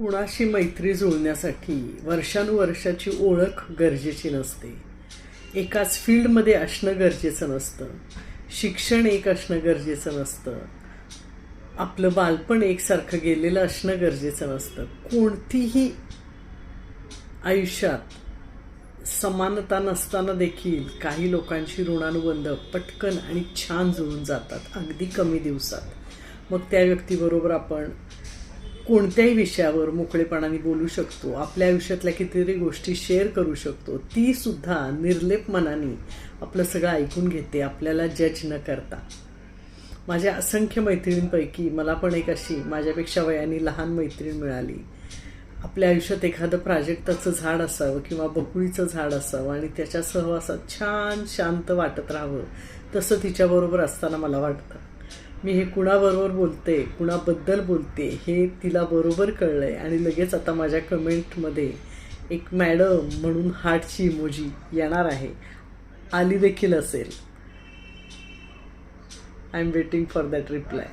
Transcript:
कुणाशी मैत्री जुळण्यासाठी वर्षानुवर्षाची ओळख गरजेची नसते. एकाच फील्डमध्ये असणं गरजेचं नसतं. शिक्षण एक असणं गरजेचं नसतं. आपलं बालपण एकसारखं गेलेलं असणं गरजेचं नसतं. कोणतीही आयुष्यात समानता नसताना देखील काही लोकांशी ऋणानुबंध पटकन आणि छान जुळून जातात अगदी कमी दिवसात. मग त्या व्यक्तीबरोबर आपण कोणत्याही विषयावर मोकळेपणाने बोलू शकतो आपल्या आयुष्यातल्या कितीतरी गोष्टी शेअर करू शकतो ती सुद्धा निर्लेप मनाने आपलं सगळं ऐकून घेते आपल्याला जज न करता. माझ्या असंख्य मैत्रिणींपैकी मला पण एक अशी माझ्यापेक्षा वयाने लहान मैत्रीण मिळाली. आपल्या आयुष्यात एखादं प्राजक्ताचं झाड असावं किंवा बकुळीचं झाड असावं आणि त्याच्या सहवासात छान शांत वाटत राहावं तसं तिच्याबरोबर असताना मला वाटतं. मी हे कुणाबरोबर बोलते कुणाबद्दल बोलते हे तिला बरोबर कळलं आहे आणि लगेच आता माझ्या कमेंटमध्ये एक मॅडम म्हणून हार्टची इमोजी येणार आहे. आली देखील असेल. I am waiting for that reply